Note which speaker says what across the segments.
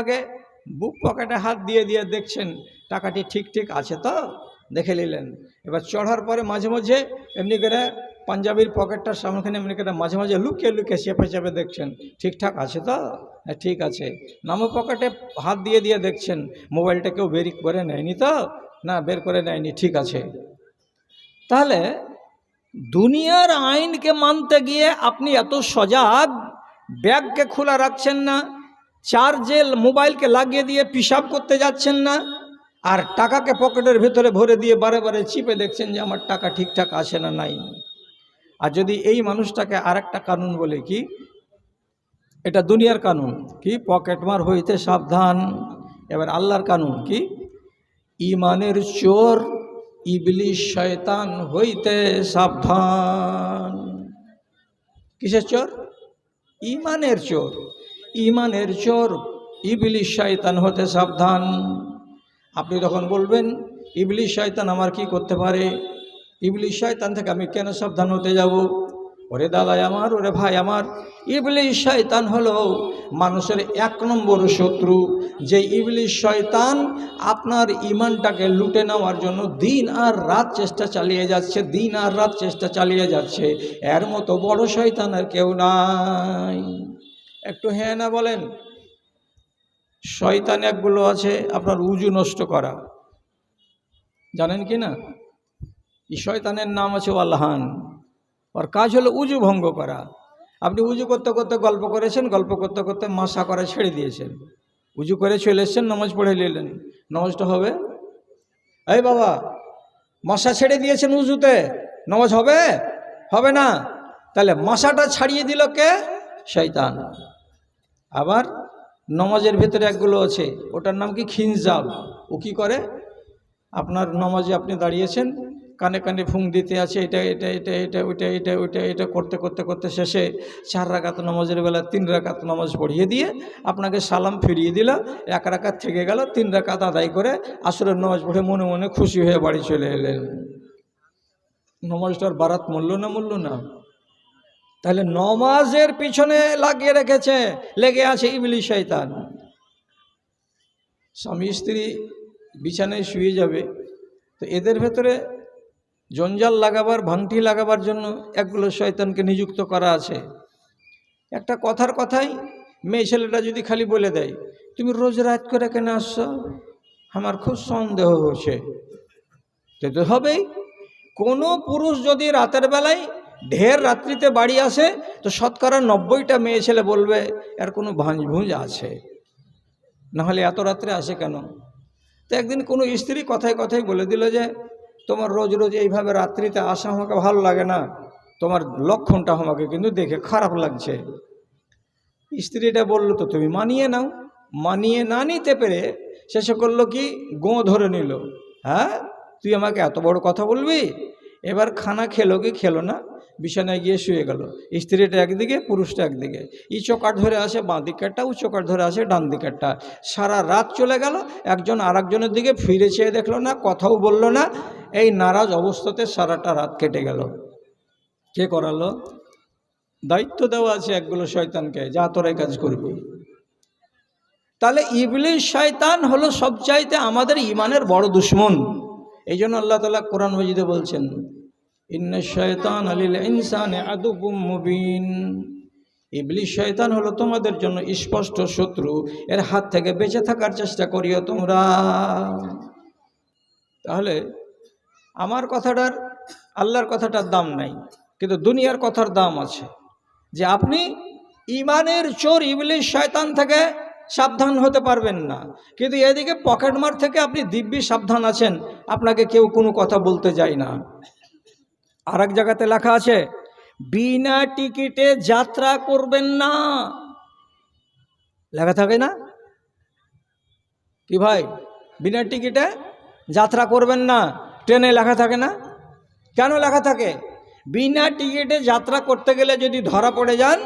Speaker 1: আগে বুক পকেটে হাত দিয়ে দিয়ে দেখছেন, টাকাটি ঠিক ঠিক আছে তো? দেখে নিলেন। এবার চড়ার পরে মাঝে মাঝে এমনি করে পাঞ্জাবির পকেটটার সামনে এমনি করে মাঝে মাঝে লুকিয়ে লুকিয়ে, চেপে চেপে দেখছেন ঠিকঠাক আছে তো? হ্যাঁ ঠিক আছে। নামো পকেটে হাত দিয়ে দিয়ে দেখছেন মোবাইলটা কেউ বের করে নেয়নি তো? না, বের করে নেয়নি, ঠিক আছে। তাহলে দুনিয়ার আইনকে মানতে গিয়ে আপনি এত সজাগ, ব্যাগকে খোলা রাখছেন না চার্জে মোবাইলকে লাগিয়ে দিয়ে পিসাব করতে যাচ্ছেন না আর টাকাকে পকেটের ভেতরে ভরে দিয়ে বারে বারে চিপে দেখছেন যে আমার টাকা ঠিকঠাক আছে না, নাই। আর যদি এই মানুষটাকে আরেকটা কানুন বলে কি, এটা দুনিয়ার কানুন কি পকেটমার হইতে সাবধান। এবার আল্লাহর কানুন কি, ইমানের চোর ইবলিশ শয়তান হইতে সাবধান। কিসের চোর? ইমানের চোর। ইমানের চোর, ইবলিশ শয়তান হতে সাবধান। আপনি তখন বলবেন, ইবলিশ শয়তান আমার কি করতে পারে? ইবলিশ শয়তান থেকে আমি কেন সাবধান হতে যাব? ওরে দাদাই আমার, ওরে ভাই আমার, ইবলিশ শয়তান হলো মানুষের এক নম্বর শত্রু, যে ইবলিশ শয়তান আপনার ইমানটাকে লুটে নেওয়ার জন্য দিন আর রাত চেষ্টা চালিয়ে যাচ্ছে, দিন আর রাত চেষ্টা চালিয়ে যাচ্ছে। এর মতো বড় শয়তান আর কেউ নাই। একটু হ্যাঁ না বলেন? শয়তান একগুলো আছে, আপনার উজু নষ্ট করা। জানেন কি না? এই শয়তানের নাম আছে আল্লাহান ওর কাজ হলো উজু ভঙ্গ করা। আপনি উজু করতে করতে গল্প করেছেন, গল্প করতে করতে মাসা করে ছেড়ে দিয়েছেন। উজু করে চলে এসছেন, নামাজ পড়ে নিলেন। নামাজটা হবে? এই বাবা মশা ছেড়ে দিয়েছেন উজুতে। নামাজ হবে? হবে না। তাহলে মশাটা ছাড়িয়ে দিল কে? শৈতান আবার নমাজের ভেতরে একগুলো আছে, ওটার নাম কি? খিনজাব। ও কি করে? আপনার নমাজে আপনি দাঁড়িয়েছেন, কানে কানে ফুং দিতে আছে, এটা এটা এটা এটা, ওইটা এটা ওইটা, এটা করতে করতে করতে শেষে চার রাকাত নামাজের বেলা তিন রাকাত নামাজ পড়িয়ে দিয়ে আপনাকে সালাম ফিরিয়ে দিল, এক রাকাত থেকে গেল, তিন রাকাত আদায় করে আসরের নামাজ পড়ে মনে মনে খুশি হয়ে বাড়ি চলে এলেন। নমাজটার বারাত মূল্য না মূল্য না? তাহলে নমাজের পিছনে লাগিয়ে রেখেছে, লেগে আছে ইবলি শৈতান স্বামী স্ত্রী বিছানায় শুয়ে যাবে, তো এদের ভেতরে জঞ্জাল লাগাবার, ভাঙটি লাগাবার জন্য একগুলো শয়তানকে নিযুক্ত করা আছে। একটা কথার কথাই মেয়ে ছেলেটা যদি খালি বলে দেয়, তুমি রোজ রাত করে কেন আসছো? আমার খুব সন্দেহ হচ্ছে। তো হবেই। কোনো পুরুষ যদি রাতের বেলায় ঢের রাত্রিতে বাড়ি আসে, তো শতকরা নব্বইটা মেয়ে ছেলে বলবে, এর কোনো ভাঁজ ভুঁজ আছে? নাহলে এত রাত্রে আসে কেন? তো একদিন কোনো স্ত্রী কথায় কথায় বলে দিল যে, তোমার রোজ রোজ এইভাবে রাত্রিতে আসা আমাকে ভালো লাগে না। তোমার লক্ষণটা আমাকে কিন্তু দেখে খারাপ লাগছে। স্ত্রীটা বলল, তো তুমি মানিয়ে নাও। মানিয়ে না নিতে পেরে শেষে করল কি? গো ধরে নিল। হ্যাঁ? তুই আমাকে এত বড় কথা বলবি? এবার খানা খেলো কি খেলো না? বিছানায় গিয়ে শুয়ে গেল। স্ত্রীটা একদিকে, পুরুষটা একদিকে। ই চোকাট ধরে আসে বাঁ দিকেরটা ও চোকাট ধরে আসে ডান দিকেরটা। সারা রাত চলে গেল, একজন আর একজনের দিকে ফিরে চেয়ে দেখল না, কথাও বলল না। এই নারাজ অবস্থাতে সারাটা রাত কেটে গেল। কে করালো? দায়িত্ব দেওয়া আছে একগুলো শয়তানকে, যা তোরাই কাজ করবি। তাহলে ইবলিশ শয়তান হলো সবচাইতে আমাদের ইমানের বড় দুশ্মন। এই জন্য আল্লাহ তালা কোরআন মজিদে বলছেন ইন্ন শয়তান আলিল ইনসান আদুবুম মুবিন। ইবলিশ শয়তান হলো তোমাদের জন্য স্পষ্ট শত্রু, এর হাত থেকে বেঁচে থাকার চেষ্টা করিও তোমরা। তাহলে আমার কথাটার, আল্লাহর কথাটার দাম নাই, কিন্তু দুনিয়ার কথার দাম আছে, যে আপনি ইমানের চোর ইবলিশ শয়তান থেকে সাবধান হতে পারবেন না। কিন্তু এদিকে পকেটমার থেকে আপনি দিব্যি সাবধান আছেন, আপনাকে কেউ কোনো কথা বলতে যায় না। আর এক জায়গাতে লেখা আছে, বিনা টিকিটে যাত্রা করবেন না। লেখা থাকে না? কি ভাই? বিনা টিকিটে যাত্রা করবেন না। ট্রেনে লেখা থাকে না? কেন লেখা থাকে? বিনা টিকিটে যাত্রা করতে গেলে যদি ধরা পড়ে যান,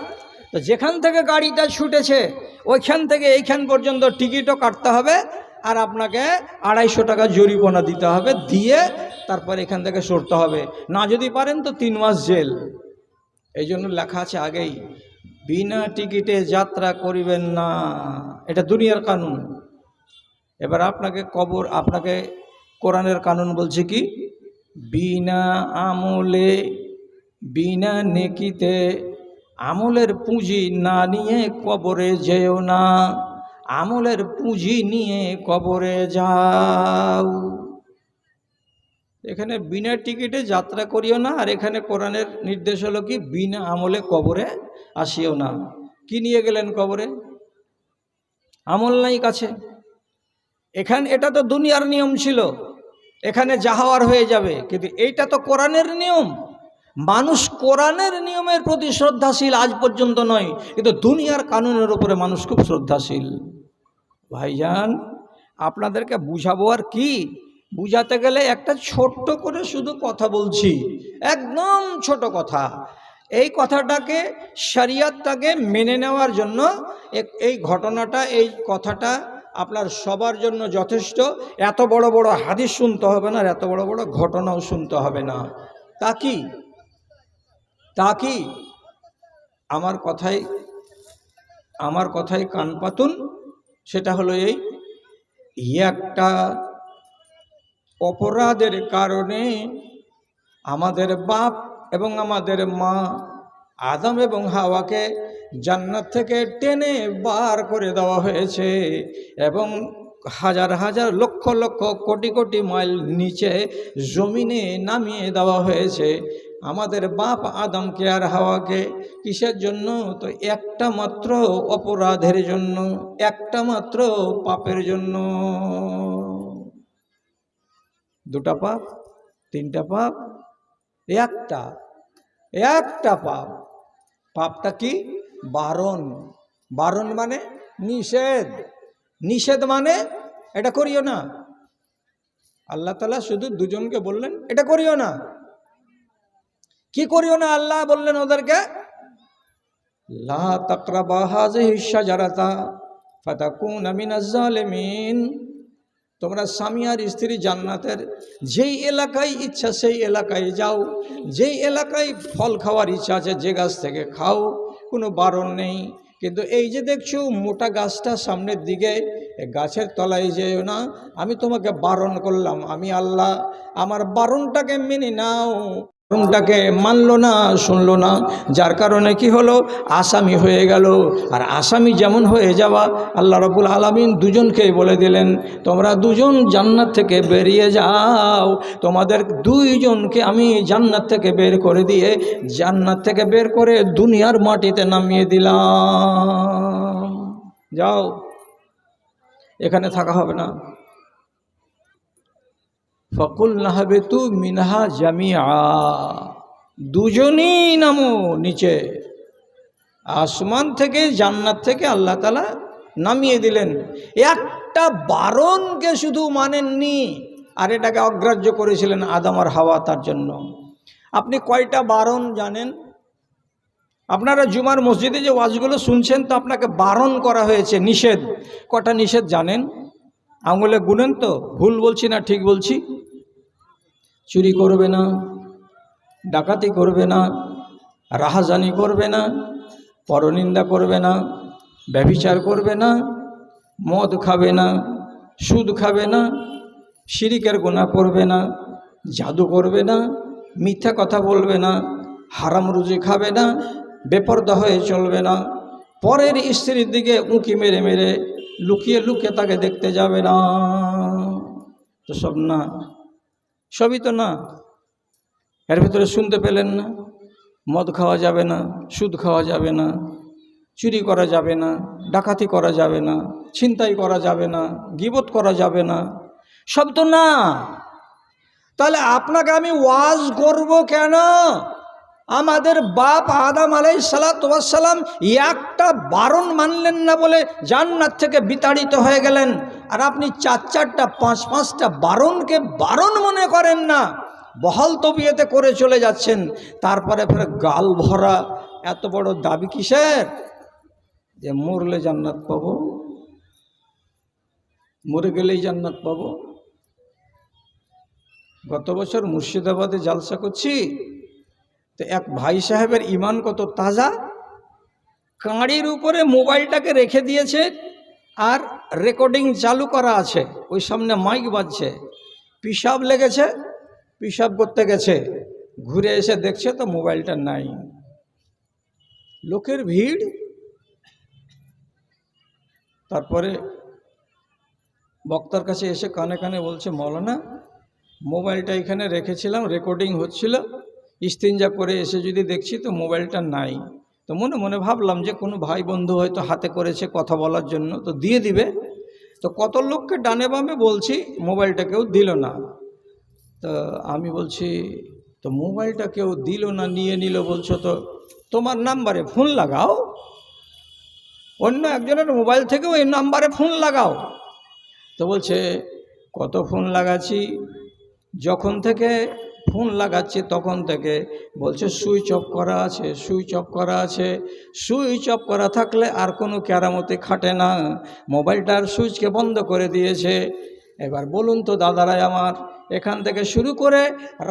Speaker 1: তো যেখান থেকে গাড়িটা ছুটেছে, ওইখান থেকে এইখান পর্যন্ত টিকিটও কাটতে হবে। আর আপনাকে আড়াইশো টাকা জরিমানা দিতে হবে, দিয়ে তারপর এখান থেকে সরতে হবে। না যদি পারেন তো তিন মাস জেল। এই জন্য লেখা আছে আগেই, বিনা টিকিটে যাত্রা করিবেন না। এটা দুনিয়ার কানুন। এবার আপনাকে কবর, আপনাকে কোরআনের কানুন বলছে কি? বিনা আমলে, বিনা নেকিতে আমলের পুঁজি না নিয়ে কবরে যেও না। আমলের পুঁজি নিয়ে কবরে যাও। এখানে বিনা টিকিটে যাত্রা করিও না, আর এখানে কোরআনের নির্দেশ হলো কি, বিনা আমলে কবরে আসিও না। কি নিয়ে গেলেন কবরে? আমল নাই কাছে। এখানে এটা তো দুনিয়ার নিয়ম ছিল, এখানে যাহাওয়ার হয়ে যাবে, কিন্তু এইটা তো কোরআনের নিয়ম। মানুষ কোরআনের নিয়মের প্রতি শ্রদ্ধাশীল আজ পর্যন্ত নয়, কিন্তু দুনিয়ার কানুনের উপরে মানুষ খুব শ্রদ্ধাশীল। ভাইজান, আপনাদেরকে বুঝাবো আর কি? বুঝাতে গেলে একটা ছোট্ট করে শুধু কথা বলছি, একদম ছোট কথা। এই কথাটাকে, শরিয়াতটাকে মেনে নেওয়ার জন্য এই ঘটনাটা, এই কথাটা আপনার সবার জন্য যথেষ্ট। এত বড় বড় হাদিস শুনতে হবে না এত বড় বড় ঘটনাও শুনতে হবে না। তা কি? তা কি? আমার কথাই আমার কথাই কান পাতুন। সেটা হলো এই একটা অপরাধের কারণে আমাদের বাপ এবং আমাদের মা আদম এবং হাওয়াকে জান্নাত থেকে টেনে বার করে দেওয়া হয়েছে এবং হাজার হাজার লক্ষ লক্ষ কোটি কোটি মাইল নিচে জমিনে নামিয়ে দেওয়া হয়েছে। আমাদের বাপ আদমকে আর হাওয়াকে কিসের জন্য? তো একটা মাত্র অপরাধের জন্য, একটা মাত্র পাপের জন্য। দুটা পাপ, তিনটা পাপ, একটা একটা পাপ। পাপটা কি? বারণ। বারণ মানে নিষেধ। নিষেধ মানে এটা করিও না। আল্লাহ তালা শুধু দুজনকে বললেন, এটা করিও না। কি করিও না আল্লাহ বললেন ওদেরকে? লা তোমরা স্বামী আর স্ত্রী জান্নাতের যেই এলাকায় ইচ্ছা সেই এলাকায় যাও, যেই এলাকায় ফল খাওয়ার ইচ্ছা আছে যে গাছ থেকে খাও, কোনো বারণ নেই। কিন্তু এই যে দেখছ মোটা গাছটা সামনের দিকে গাছের তলায় যেও না, আমি তোমাকে বারণ করলাম, আমি আল্লাহ আমার বারণটাকে মেনে নাও। বারণটাকে মানলো না, শুনলো না। যার কারণে কি হলো? আসামি হয়ে গেল। আর আসামি যেমন হয়ে যাওয়া, আল্লাহ রবুল আলমিন দুজনকেই বলে দিলেন, তোমরা দুজন জান্নাত থেকে বেরিয়ে যাও। তোমাদের দুইজনকে আমি জান্নাত থেকে বের করে দিয়ে, জান্নাত থেকে বের করে দুনিয়ার মাটিতে নামিয়ে দিলাম। যাও। এখানে থাকা হবে না। ফকুল নাহাবে তু মিনহা জামিয়া দুজনেই নামো নিচে। আসমান থেকে, জান্নাত থেকে আল্লাহ তালা নামিয়ে দিলেন। একটা বারণকে শুধু মানেননি, আর এটাকে অগ্রাহ্য করেছিলেন আদামার হাওয়া তার জন্য। আপনি কয়টা বারণ জানেন? আপনারা জুমার মসজিদে যে ওয়াজগুলো শুনছেন, তো আপনাকে বারণ করা হয়েছে, নিষেধ। কটা নিষেধ জানেন? আঙুলে গুনেন তো? ভুল বলছি না, ঠিক বলছি? চুরি করবে না, ডাকাতি করবে না, রাহাজানি করবে না, পরনিন্দা করবে না, ব্যভিচার করবে না, মদ খাবে না, সুদ খাবে না শিরিকের গোনা করবে না, জাদু করবে না, মিথ্যা কথা বলবে না, হারাম রুজি খাবে না, বেপর্দা হয়ে চলবে না, পরের স্ত্রীর দিকে উঁকি মেরে মেরে লুকিয়ে লুকিয়ে তাকে দেখতে যাবে না। তো সব না সবই তো না। এর ভিতরে শুনতে পেলেন না। মদ খাওয়া যাবে না, সুদ খাওয়া যাবে না, চুরি করা যাবে না, ডাকাতি করা যাবে না, ছিনতাই করা যাবে না, গিবত করা যাবে না। সব তো না। তাহলে আপনাকে আমি ওয়াজ করব কেন? আমাদের বাপ আদাম আলাই সালাতাম একটা বারণ মানলেন না বলে জান্নাত থেকে বিতাড়িত হয়ে গেলেন। আর আপনি চার চারটা, পাঁচ পাঁচটা বারণকে বারণ মনে করেন না। বহাল তবিয়েতে করে চলে যাচ্ছেন। তারপরে ফের গাল ভরা। এত বড় দাবি কিসের? যে মরলে জান্নাত পাবো। মরে গেলেই জান্নাত পাবো। গত বছর মুর্শিদাবাদে জালসা করছি। তো এক ভাই সাহেবের ইমান কত তাজা? কাঁড়ির উপরে মোবাইলটাকে রেখে দিয়েছে। আর রেকর্ডিং চালু করা আছে। ওই সামনে মাইক বাজছে। পিসাব লেগেছে পিসাব করতে গেছে। ঘুরে এসে দেখছে তো মোবাইলটা নাই। লোকের ভিড়। তারপরে বক্তার কাছে এসে কানে কানে বলছে, মৌলানা, মোবাইলটা এখানে রেখেছিলাম রেকর্ডিং হচ্ছিল। ইস্তিনজা করে এসে যদি দেখছি তো মোবাইলটা নাই। তো মনে মনে ভাবলাম যে কোনো ভাই বন্ধু হয়তো হাতে করেছে কথা বলার জন্য, তো দিয়ে দিবে। তো কত লোককে ডানে বামে বলছি, মোবাইলটা কেউ দিল না। তো আমি বলছি, তো মোবাইলটা কেউ দিল না, নিয়ে নিল বলছো তো, তোমার নাম্বারে ফোন লাগাও। অন্য একজনের মোবাইল থেকেও ওই নাম্বারে ফোন লাগাও। তো বলছে, কত ফোন লাগাচ্ছি? যখন থেকে ফোন লাগাচ্ছে তখন থেকে বলছে সুইচ অফ করা আছে সুইচ অফ করা আছে। সুইচ অফ করা থাকলে আর কোনো কেরামতি খাটে না। মোবাইলটার সুইচকে বন্ধ করে দিয়েছে। এবার বলুন তো দাদারাই আমার, এখান থেকে শুরু করে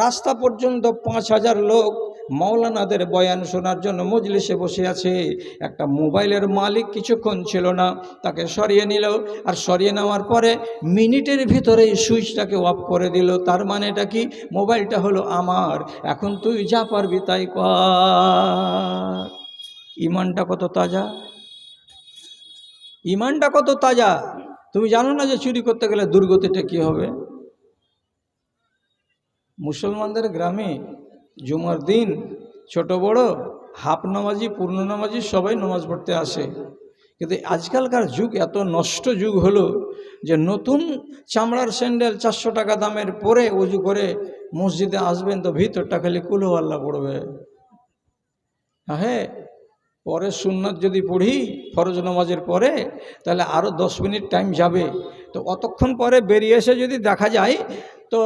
Speaker 1: রাস্তা পর্যন্ত পাঁচ হাজার লোক মৌলানাদের বয়ান শোনার জন্য মজলিসে বসে আছে। একটা মোবাইলের মালিক কিছুক্ষণ ছিল না, তাকে সরিয়ে নিল আর সরিয়ে নেওয়ার পরে মিনিটের ভিতরেই সুইচটাকে অফ করে দিল। তার মানে এটা কি? মোবাইলটা হলো আমার। এখন তুই যা পারবি তাই কর। ইমানটা কত তাজা? ইমানটা কত তাজা? তুমি জানো না যে চুরি করতে গেলে দুর্গতিটা কী হবে? মুসলমানদের গ্রামে জুমার দিন, ছোট বড়, হাফ নামাজি, পূর্ণ নামাজি, সবাই নামাজ পড়তে আসে। কিন্তু আজকালকার যুগ এত নষ্ট যুগ হলো যে নতুন চামড়ার স্যান্ডেল চারশো টাকা দামের পরে উজু করে মসজিদে আসবেন তো ভিতরটা খালি কুলো আল্লাহ পড়বে। হ্যাঁ পরে সুন্নত যদি পড়ি, ফরজ নামাজের পরে, তাহলে আরও দশ মিনিট টাইম যাবে। তো অতক্ষণ পরে বেরিয়ে এসে যদি দেখা যায় তো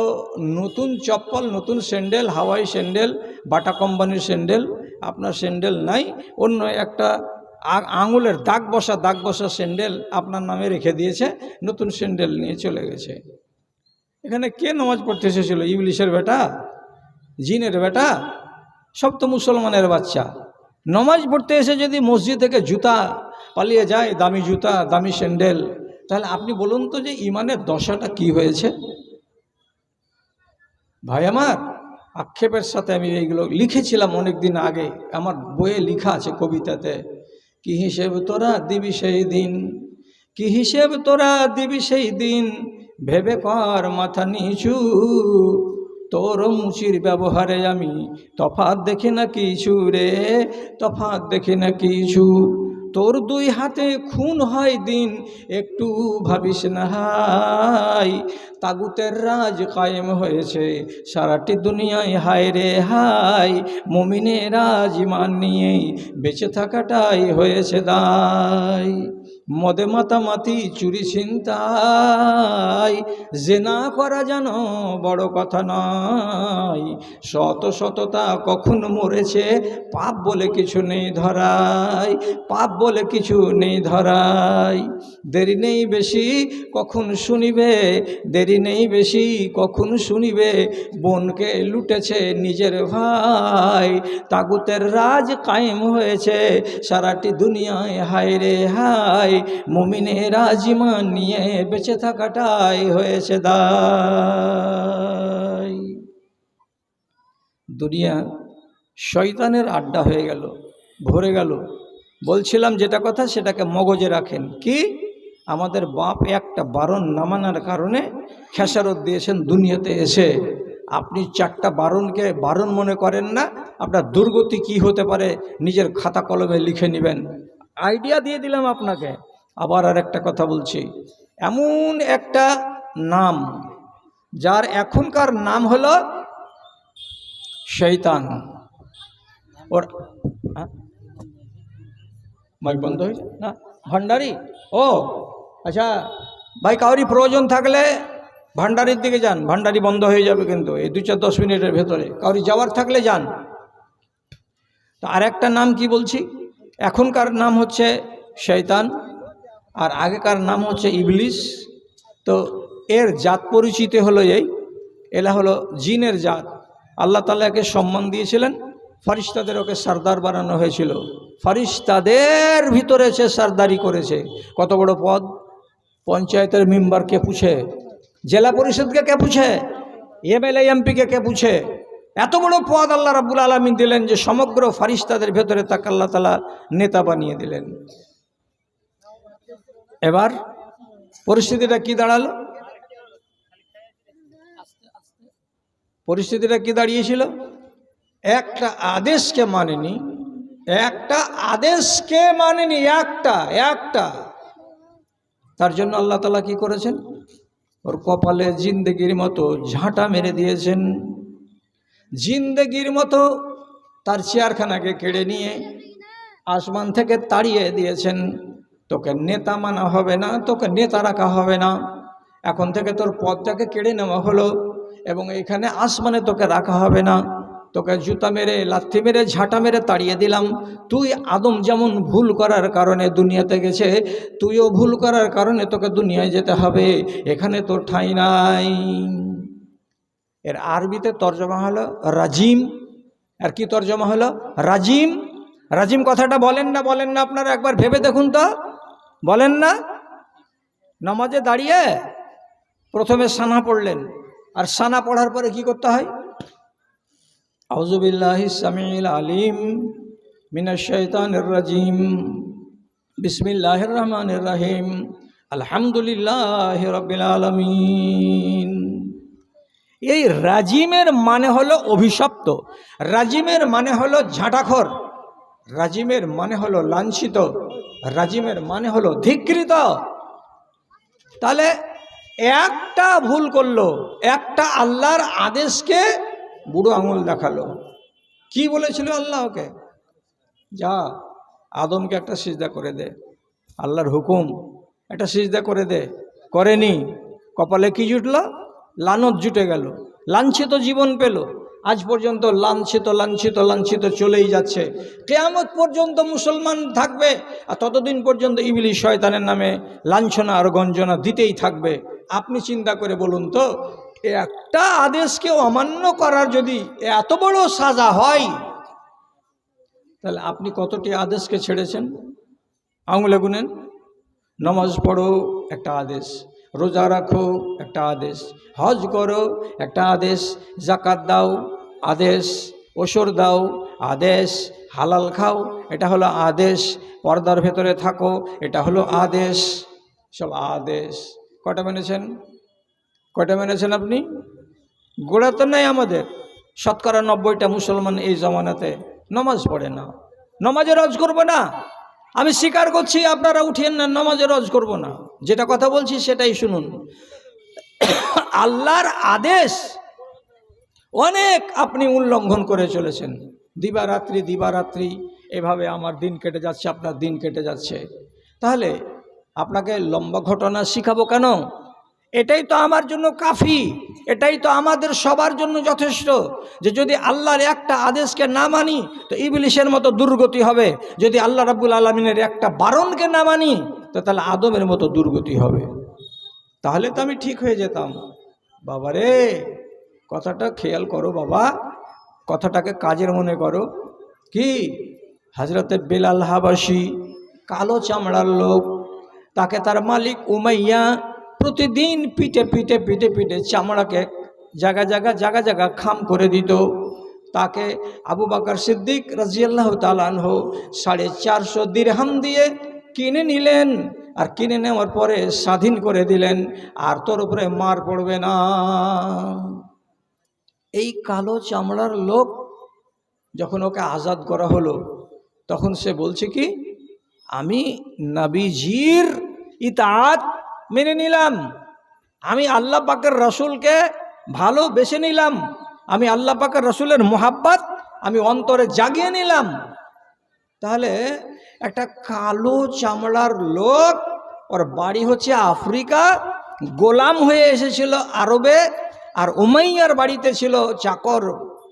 Speaker 1: নতুন চপ্পল, নতুন স্যান্ডেল, হাওয়াই স্যান্ডেল, বাটা কোম্পানির স্যান্ডেল, আপনার স্যান্ডেল নাই, অন্য একটা আঙুলের দাগ বসা দাগ বসা স্যান্ডেল আপনার নামে রেখে দিয়েছে, নতুন স্যান্ডেল নিয়ে চলে গেছে। এখানে কে নামাজ পড়তে এসেছিল? ইংলিশের বেটা? জিনের বেটা? সব তো মুসলমানের বাচ্চা। নমাজ পড়তে এসে যদি মসজিদ থেকে জুতা পালিয়ে যায়, দামি জুতা, দামি স্যান্ডেল, তাহলে আপনি বলুন তো যে ইমানের দশাটা কি হয়েছে? ভাই আমার, আক্ষেপের সাথে আমি এইগুলো লিখেছিলাম অনেক দিন আগে। আমার বইয়ে লেখা আছে কবিতাতে, কি হিসেব তোরা দিবি সেই দিন? কি হিসেব তোরা দিবি সেই দিন? ভেবে কর মাথা নিচু। তোর মুচির ব্যবহারে আমি তফাৎ দেখি না কিছু রে, তফাৎ দেখি না কিছু। তোর দুই হাতে খুন হয় দিন, একটু ভাবিস না হাই। তাগুতের রাজ কায়েম হয়েছে, সারাটি দুনিয়ায় হায় রে হাই। মমিনের রাজ ইমান নিয়েই বেঁচে থাকাটাই হয়েছে দায়। মদে মাতামাতি, চুরি ছিনতাই, জেনা করা যেন বড় কথা নয়। শত শততা কখন মরেছে, পাপ বলে কিছু নেই ধরাই, পাপ বলে কিছু নেই ধরাই। দেরি নেই বেশি, কখন শুনিবে? দেরি নেই বেশি, কখন শুনিবে? বোনকে লুটেছে নিজের ভাই, তাগুতের রাজ কায়েম হয়েছে, সারাটি দুনিয়ায় হায় রে হায়। মুমিনে রাজিমান নিয়ে বেঁচে থাকাটাই হয়েছে দায়। দুনিয়া শয়তানের আড্ডা হয়ে গেল, ভরে গেল। বলছিলাম যেটা কথা সেটাকে মগজে রাখেন। কি? আমাদের বাপ একটা বারণ নামানোর কারণে খেসারত দিয়েছেন দুনিয়াতে এসে। আপনি চারটা বারণকে বারণ মনে করেন না, আপনার দুর্গতি কি হতে পারে নিজের খাতা কলমে লিখে নেবেন। আইডিয়া দিয়ে দিলাম আপনাকে। আবার আর একটা কথা বলছি। এমন একটা নাম, যার এখনকার নাম হলো শৈতান ওর? মাইক বন্ধ হয়েছে না, ভান্ডারি? ও আচ্ছা ভাই কাউরি প্রয়োজন থাকলে ভান্ডারির দিকে যান। ভান্ডারি বন্ধ হয়ে যাবে কিন্তু, এই দু চার দশ মিনিটের ভেতরে। কাউরি যাওয়ার থাকলে যান। তো আর একটা নাম কি বলছি? এখনকার নাম হচ্ছে শৈতান আর আগেকার নাম হচ্ছে ইবলিস। তো এর জাত পরিচিতি হলো এই, এলা হলো জিনের জাত। আল্লাহ তালা একে সম্মান দিয়েছিলেন, ফারিস্তাদের ওকে সর্দার বানানো হয়েছিল। ফারিস্তাদের ভিতরে সে সর্দারি করেছে। কত বড় পদ? পঞ্চায়েতের মেম্বারকে পুছে? জেলা পরিষদকে কে পুছে? এমএলএ এমপিকে কে পুছে? এত বড় পদ আল্লাহ রাবুল আলমিন দিলেন যে সমগ্র ফারিস্তাদের ভেতরে তাকে আল্লাহ তালা নেতা বানিয়ে দিলেন। এবার পরিস্থিতিটা কি দাঁড়াল? পরিস্থিতিটা কি দাঁড়িয়েছিল? একটা আদেশকে মানেনি, একটা আদেশকে মানেনি, একটা একটা। তার জন্য আল্লাহ তালা কি করেছেন? ওর কপালে জিন্দগির মতো ঝাঁটা মেরে দিয়েছেন। জিন্দগির মতো তার চেয়ারখানাকে কেড়ে নিয়ে আসমান থেকে তাড়িয়ে দিয়েছেন, তোকে নেতা মানা হবে না, তোকে নেতা রাখা হবে না। এখন থেকে তোর পদটাকে কেড়ে নেওয়া হলো এবং এখানে আসমানে তোকে রাখা হবে না। তোকে জুতা মেরে, লাথি মেরে, ঝাঁটা মেরে তাড়িয়ে দিলাম। তুই আদম যেমন ভুল করার কারণে দুনিয়াতে গেছে, তুইও ভুল করার কারণে তোকে দুনিয়ায় যেতে হবে। এখানে তোর ঠাঁই নাই। এর আরবিতে তর্জমা হলো রাজিম। আর কি তর্জমা হলো? রাজিম। রাজিম কথাটা বলেন না বলেন না আপনারা একবার ভেবে দেখুন তো। বলেন না। নামাজে দাঁড়িয়ে প্রথমে সানা পড়লেন। আর সানা পড়ার পরে কি করতে হয়? আউজুবিল্লাহ সামিল আলিম মিনাশাইতানির রাজিম। বিসমিল্লাহির রহমানির রহিম। আলহামদুলিল্লাহ রবিল আলমিন। এই রাজিমের মানে হলো অভিশপ্ত। রাজিমের মানে হলো ঝাঁটাখর। রাজিমের মানে হলো লাঞ্ছিত। রাজিমের মানে হলো ধিকৃত। তাহলে একটা ভুল করল, একটা আল্লাহর আদেশকে বুড়ো আঙুল দেখাল। কি বলেছিল আল্লাহকে যা, আদমকে একটা সিজদা করে দে। আল্লাহর হুকুম, একটা সিজদা করে দে। করেনি, কপালে কি জুটল? লানত জুটে গেল। লাঞ্ছিত জীবন পেল। আজ পর্যন্ত লাঞ্ছিত লাঞ্ছিত লাঞ্ছিত চলেই যাচ্ছে। কেয়ামত পর্যন্ত মুসলমান থাকবে আর ততদিন পর্যন্ত ইবলি শয়তানের নামে লাঞ্ছনা আর গঞ্জনা দিতেই থাকবে। আপনি চিন্তা করে বলুন তো, একটা আদেশকে অমান্য করার যদি এত বড় সাজা হয়, তাহলে আপনি কতটি আদেশকে ছেড়েছেন? আঙুলে গুনেন। নমাজ পড়ো একটা আদেশ। রোজা রাখো, একটা আদেশ। হজ করো, একটা আদেশ। জাকাত দাও, আদেশ। ওসর দাও, আদেশ। হালাল খাও, এটা হলো আদেশ। পর্দার ভেতরে থাকো, এটা হলো আদেশ। সব আদেশ। কটা মেনেছেন? কটা মেনেছেন আপনি? গোড়া তো নেই আমাদের। শতকরা নব্বইটা মুসলমান এই জমানাতে নমাজ পড়ে না। নমাজে রজ করব না। আমি স্বীকার করছি, আপনারা উঠিয়েন না, নমাজে রজ করব না। যেটা কথা বলছি সেটাই শুনুন। আল্লাহর আদেশ অনেক আপনি উল্লঙ্ঘন করে চলেছেন। দিবারাত্রি দিবারাত্রি, এভাবে আমার দিন কেটে যাচ্ছে, আপনার দিন কেটে যাচ্ছে। তাহলে আপনাকে লম্বা ঘটনা শিখাবো কেন? এটাই তো আমার জন্য কাফি, এটাই তো আমাদের সবার জন্য যথেষ্ট। যে যদি আল্লাহর একটা আদেশকে না মানি, তো ইবলিশের মতো দুর্গতি হবে। যদি আল্লাহ রাবুল আলমিনের একটা বারণকে না মানি, তো তাহলে আদমের মতো দুর্গতি হবে। তাহলে তো আমি ঠিক হয়ে যেতাম। বাবা রে, কথাটা খেয়াল করো বাবা। কথাটাকে কাজের মনে করো। কি? হাজরতে বেলাল হাবাসী, কালো চামড়ার লোক, তাকে তার মালিক উমাইয়া প্রতিদিন পিটে পিটে পিটে পিটে চামড়াকে জায়গা জায়গা জায়গা জায়গা খাম করে দিত। তাকে আবু বাকর সিদ্দিক রাজিয়াল্লাহ তালানহ সাড়ে চারশো দিরহাম দিয়ে কিনে নিলেন আর কিনে নেওয়ার পরে স্বাধীন করে দিলেন। আর তোর উপরে মার পড়বে না। এই কালো চামড়ার লোক যখন ওকে আজাদ করা হলো, তখন সে বলছে কি, আমি নাবিজির ইতাত মেনে নিলাম। আমি আল্লাহ পাকের রসুলকে ভালো বেছে নিলাম। আমি আল্লাহ পাকের রসুলের মোহাব্বত আমি অন্তরে জাগিয়ে নিলাম। তাহলে একটা কালো চামড়ার লোক, ওর বাড়ি হচ্ছে আফ্রিকা, গোলাম হয়ে এসেছিল আরবে, আর উমাইয়ার বাড়িতে ছিল চাকর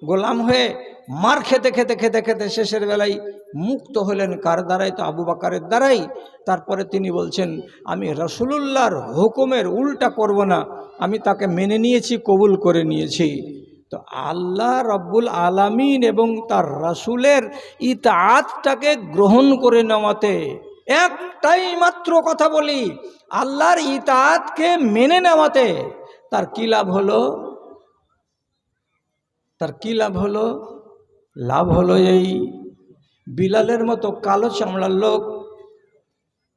Speaker 1: গোলাম হয়ে মার খেতে খেতে খেতে খেতে শেষের বেলায় মুক্ত হলেন কার দ্বারাই? তো আবু বাকারের দ্বারাই। তারপরে তিনি বলছেন, আমি রসুলুল্লাহর হুকুমের উল্টা করব না। আমি তাকে মেনে নিয়েছি, কবুল করে নিয়েছি। তো আল্লাহ রব্বুল আলামিন এবং তার রাসুলের ইতাতটাকে গ্রহণ করে নেওয়াতে একটাই মাত্র কথা বলি, আল্লাহর ইতাতকে মেনে নেওয়াতে তার কী লাভ হলো? তার কী লাভ হলো? লাভ হলো এই বিলালের মতো কালো চামড়ার লোক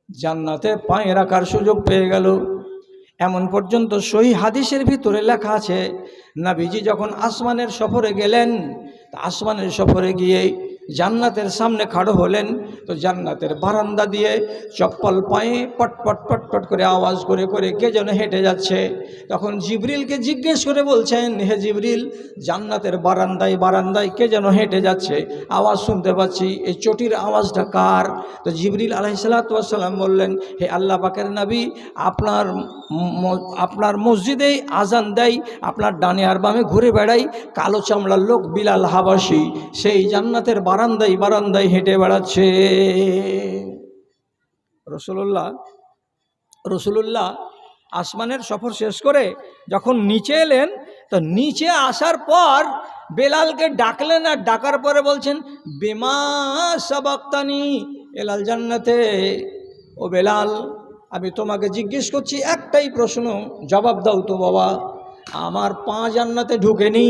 Speaker 1: জান্নাতে পায়ে রাখার সুযোগ পেয়ে গেল। এমন পর্যন্ত সই হাদিসের ভিতরে লেখা আছে, নাবিজি যখন আসমানের সফরে গেলেন আসমানের সফরে গিয়ে জান্নাতের সামনে খাড়ো হলেন, তো জান্নাতের বারান্দা দিয়ে চপ্পল পায়ে পট পট পট পট করে আওয়াজ করে করে কে যেন হেঁটে যাচ্ছে। তখন জিবরিলকে জিজ্ঞেস করে বলছেন, হে জিবরিল, জান্নাতের বারান্দায় বারান্দায় কে যেন হেঁটে যাচ্ছে? আওয়াজ শুনতে পাচ্ছি, এই চটির আওয়াজটা কার? তো জিবরিল আলহিসাল্লাম বললেন, হে আল্লাহ পাকের নবী, আপনার আপনার মসজিদেই আজান দেয় আপনার ডানে আর বামে ঘুরে বেড়াই, কালো চামড়ার লোক বিলাল হাবাসি, সেই জান্নাতের বারান্দায় বারান্দায় হেঁটে বেড়াচ্ছে। রসুল্লাহ রসুলুল্লাহ আসমানের সফর শেষ করে যখন নিচে এলেন, তো নিচে আসার পর বেলালকে ডাকলেন আর ডাকার পরে বলছেন, বেমা সাবাক্তানি এলাল জান্নাতে? ও বেলাল, আমি তোমাকে জিজ্ঞেস করছি একটাই প্রশ্ন, জবাব দাও তো বাবা, আমার পা জান্নাতে ঢুকেনি,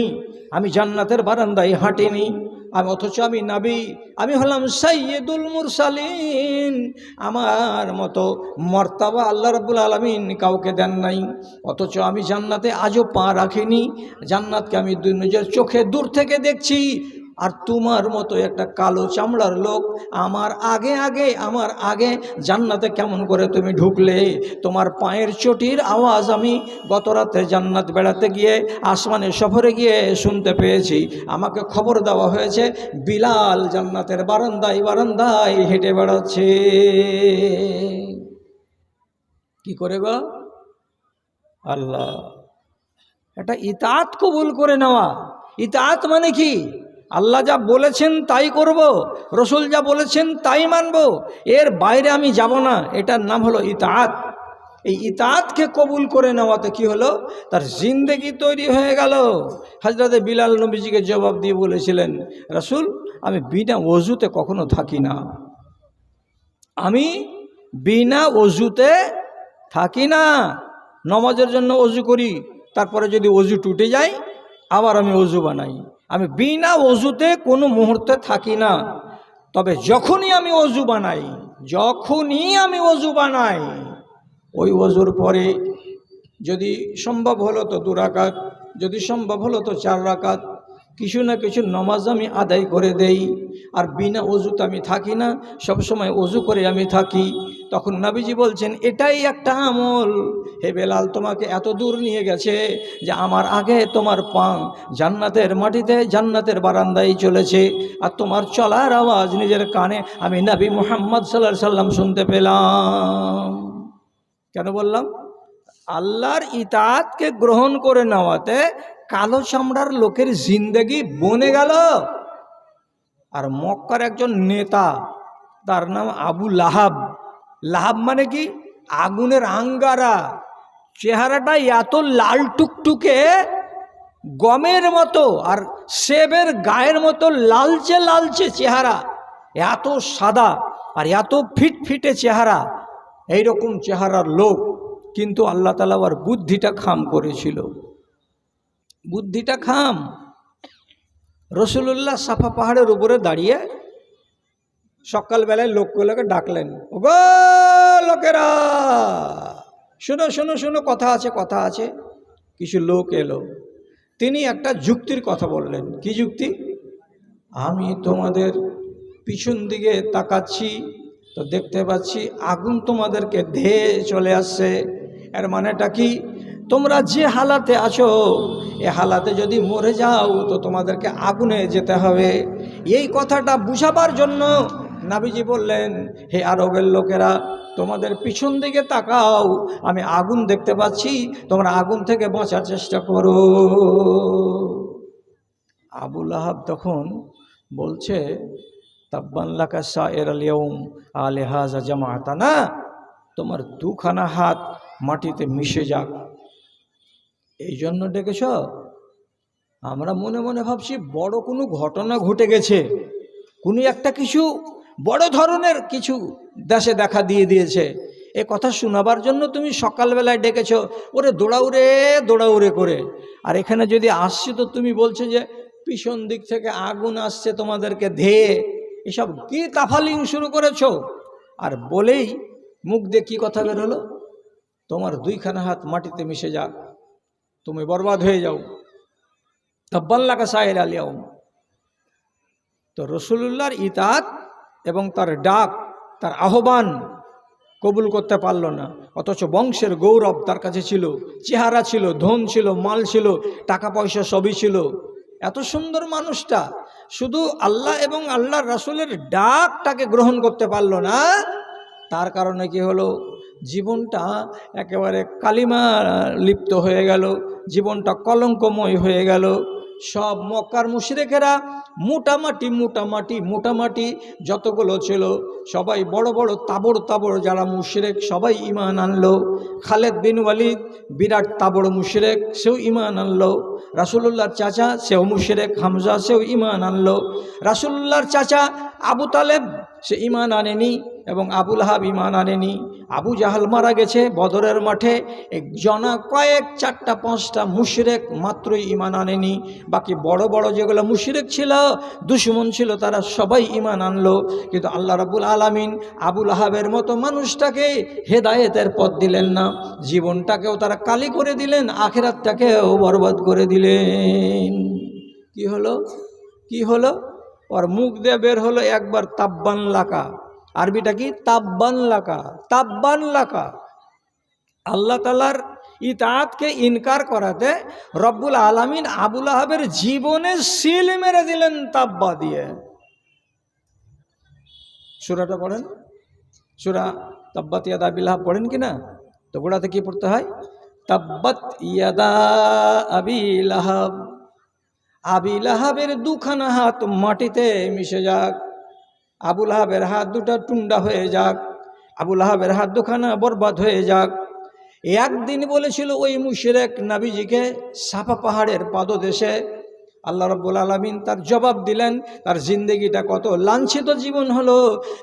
Speaker 1: আমি জান্নাতের বারান্দায় হাঁটিনি আমি অথচ আমি নাবি, আমি হলাম সৈয়দুল মুরসালিন। আমার মতো মর্তাবা আল্লাহ রব্বুল আলমিন কাউকে দেন নাই। অথচ আমি জান্নাতে আজও পা রাখিনি। জান্নাতকে আমি দুই নিজের চোখে দূর থেকে দেখছি। আর তোমার মতো একটা কালো চামড়ার লোক আমার আগে আগে, আমার আগে জান্নাতে কেমন করে তুমি ঢুকলে? তোমার পায়ের চটির আওয়াজ আমি গত রাতে জান্নাত বেড়াতে গিয়ে, আসমানে সফরে গিয়ে শুনতে পেয়েছি। আমাকে খবর দেওয়া হয়েছে, বিলাল জান্নাতের বারান্দায় বারান্দায় হেঁটে বেড়াচ্ছে। কি করে গো? আল্লাহ। এটা ইতাত কবুল করে নেওয়া। ইতাত মানে কি? আল্লাহ যা বলেছেন তাই করব, রসুল যা বলেছেন তাই মানব, এর বাইরে আমি যাব না। এটার নাম হলো ইতাত এই ইতাতকে কবুল করে নেওয়াতে কি হলো? তার জিন্দেগি তৈরি হয়ে গেল। হাজরাতে বিলাল নবীজিকে জবাব দিয়ে বলেছিলেন, রসুল, আমি বিনা অজুতে কখনো থাকি না। আমি বিনা অজুতে থাকি না। নমাজের জন্য অজু করি, তারপরে যদি অজু টুটে যায়, আবার আমি অজু বানাই। আমি বিনা অজুতে কোনো মুহূর্তে থাকি না। তবে যখনই আমি অজু বানাই, যখনই আমি অজু বানাই, ওই অজুর পরে যদি সম্ভব হলো তো দু রাকাত, যদি সম্ভব হলো তো চার রাকাত কিছু না কিছু নমাজ আমি আদায় করে দেই। আর বিনা অজুতে আমি থাকি না, সব সময় অজু করে আমি থাকি। তখন নাবিজি বলছেন, এটাই একটা আমল। হে বেলাল, তোমাকে এত দূর নিয়ে গেছে যে আমার আগে তোমার পাং জান্নাতের মাটিতে, জান্নাতের বারান্দায় চলেছে। আর তোমার চলার আওয়াজ নিজের কানে আমি নাবি মুহাম্মদ সাল্লাহ সাল্লাম শুনতে পেলাম। কেন বললাম? আল্লাহর ইতাতকে গ্রহণ করে নেওয়াতে কালো চামড়ার লোকের জিন্দেগি বনে গেল। আর মক্কার একজন নেতা, তার নাম আবু লাহাব। লাহাব মানে কি? আগুনের আঙ্গারা। চেহারাটা এত লাল টুকটুকে, গমের মতো আর সেবের গায়ের মতো লালচে লালচে চেহারা। এত সাদা আর এত ফিটফিটে চেহারা। এইরকম চেহারার লোক কিন্তু আল্লাহ তালা আবার বুদ্ধিটা খাম করেছিল। বুদ্ধিটা খাম। রসুল্লাহ সাফা পাহাড়ের উপরে দাঁড়িয়ে সকালবেলায় লোকগুলোকে ডাকলেন গো লোকেরা, শোনো, শুনো শুনো, কথা আছে কথা আছে। কিছু লোক এলো। তিনি একটা যুক্তির কথা বললেন। কি যুক্তি? আমি তোমাদের পিছন দিকে তাকাচ্ছি, তো দেখতে পাচ্ছি আগুন তোমাদেরকে ধেয়ে চলে আসছে। এর মানেটা কি? তোমরা যে হালাতে আছো এ হালাতে যদি মরে যাও, তো তোমাদেরকে আগুনে যেতে হবে। এই কথাটা বুঝাবার জন্য নাবিজি বললেন, হে আরবের লোকেরা, তোমাদের পিছন দিকে তাকাও, আমি আগুন দেখতে পাচ্ছি, তোমরা আগুন থেকে বাঁচার চেষ্টা করো। আবুল আহাব তখন বলছে তাব্বাল্লাকা সায়ের আলিয়ম আলে হাজা জামাতা না তোমার দুখানা হাত মাটিতে মিশে যাক। এই জন্য ডেকেছ? আমরা মনে মনে ভাবছি বড় কোনো ঘটনা ঘটে গেছে। কোনো একটা কিছু বড় ধরনের কিছু দেশে দেখা দিয়ে দিয়েছে। এ কথা শোনাবার জন্য তুমি সকালবেলায় ডেকেছ। ওরে দৌড়াউরে দৌড়াউরে করে। আর এখানে যদি আসছি তো তুমি বলছো যে, পিছন দিক থেকে আগুন আসছে তোমাদেরকে ধেয়ে। এসব কি তাফালিং শুরু করেছ? আর বলেই মুখ দিয়ে কী কথা বের হলো তোমার দুইখানা হাত মাটিতে মিশে যাক। তুমি বরবাদ হয়ে যাও। তব্বাল্লাকা সাহের আলিয়াউম তো রসুল্লাহর ইতাত এবং তার ডাক, তার আহ্বান কবুল করতে পারল না। অথচ বংশের গৌরব তার কাছে ছিল। চেহারা ছিল, ধন ছিল, মাল ছিল টাকা পয়সা সবই ছিল। এত সুন্দর মানুষটা শুধু আল্লাহ এবং আল্লাহ রাসুলের ডাকটাকে গ্রহণ করতে পারল না। তার কারণে কি হলো? জীবনটা একেবারে কালিমা লিপ্ত হয়ে গেল, জীবনটা কলঙ্কময় হয়ে গেল। সব মক্কার মুশরেকেরা মোটামাটি মোটামাটি মোটামাটি যতগুলো ছিল, সবাই বড় বড় তাবড় তাবড় যারা মুশরেক, সবাই ইমান আনলো। খালেদ বিন ওয়ালিদ বিরাট তাবড় মুশরেক, সেও ইমান আনলো। রাসুলুল্লাহর চাচা, সেও মুশরেক, হামজা, সেও ইমান আনলো। রাসুলুল্লাহর চাচা আবু তালেব, সে ইমান আনেনি এবং আবুল হাব ইমান আনেনি। আবু জাহাল মারা গেছে বদরের মাঠে। জনা কয়েক, চারটা, পাঁচটা মুশরেক মাত্রই ইমান আনেনি। বাকি বড় বড় যেগুলো মুশরেক ছিল, দুশ্মন ছিল, তারা সবাই ইমান আনলো। কিন্তু আল্লাহ রাবুল আলামিন আবুল আহাবের মতো মানুষটাকে হেদায়েতের পথ দিলেন না। জীবনটাকেও তারা কালি করে দিলেন, আখেরাতটাকেও বরবাদ করে দিলেন। কি হলো? কি হলো? ওর মুখ দিয়ে বের হলো একবার তাব্বান লাকা। আরবিটা কি? তাব্বান লাকা তাব্বান লাকা। আল্লাহ তালার ইতাতকে ইনকার করাতে রব্বুল আলামিন আবুল আহাবের জীবনে সিল মেরে দিলেন তাব্বা দিয়ে। সুরাটা পড়েন? সুরা তাব্বাত ইয়াদা আবিল আহাব পড়েন কি না? তো গোড়াতে কি পড়তে হয়? তাব্বাত ইয়াদা আবিল আহাব আবিল আহাবের দুখানা হাত মাটিতে মিশে যাক। আবুল আহাবের হাত দুটা টুন্ডা হয়ে যাক। আবুল আহাবের হাত দুখানা বরবাদ হয়ে যাক। একদিন বলেছিল ওই মুশরেক নাবিজিকে সাফা পাহাড়ের পাদদেশে আল্লাহ রব্বুল আলমিন তার জবাব দিলেন, তার জিন্দগিটা কত লাঞ্ছিত জীবন হলো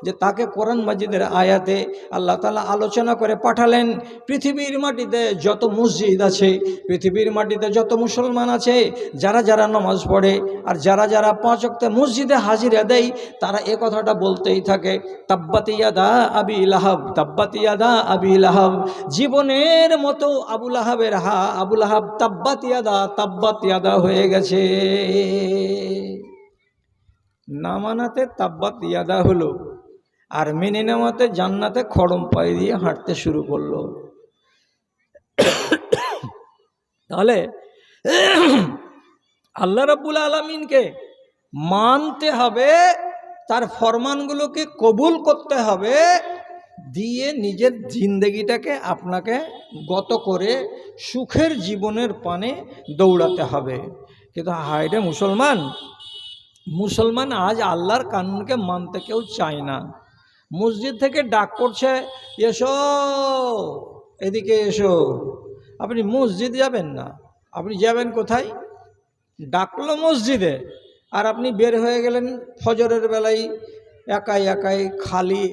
Speaker 1: যে তাকে কোরআন মাজিদের আয়াতে আল্লাহ তালা আলোচনা করে পাঠালেন, পৃথিবীর মাটিতে যত মসজিদ আছে, পৃথিবীর মাটিতে যত মুসলমান আছে, যারা যারা নমাজ পড়ে আর যারা যারা পাঁচ অক্তে মসজিদে হাজিরা দেয়, তারা এ কথাটা বলতেই থাকে তাব্বাতিয়াদা আবি লাহাব তাব্বাতিয়াদা আবি লাহাব। জীবনের মতো আবুল আহাবের হা আবুল আহাব তাব্বাতিয়াদা তাব্বাতিয়াদা হয়ে গেছে। না মানাতে তাব্বাত ইয়াদা হলো আর মেনে নেওয়াতে জান্নাতে খড়ম পায়ে দিয়ে হাঁটতে শুরু করল। তাহলে আল্লাহ রাব্বুল আলমিনকে মানতে হবে, তার ফরমানগুলোকে কবুল করতে হবে, দিয়ে নিজের জিন্দগিটাকে আপনাকে গত করে সুখের জীবনের পানে দৌড়াতে হবে। কিন্তু হায়রে মুসলমান মুসলমান আজ আল্লাহর কানুনকে মানতে কেউ চায় না। মসজিদ থেকে ডাক করছে এসো, এদিকে এসো। আপনি মসজিদ যাবেন না। আপনি যাবেন কোথায়? ডাকলো মসজিদে। আর আপনি বের হয়ে গেলেন ফজরের বেলায়, একাই একাই খালি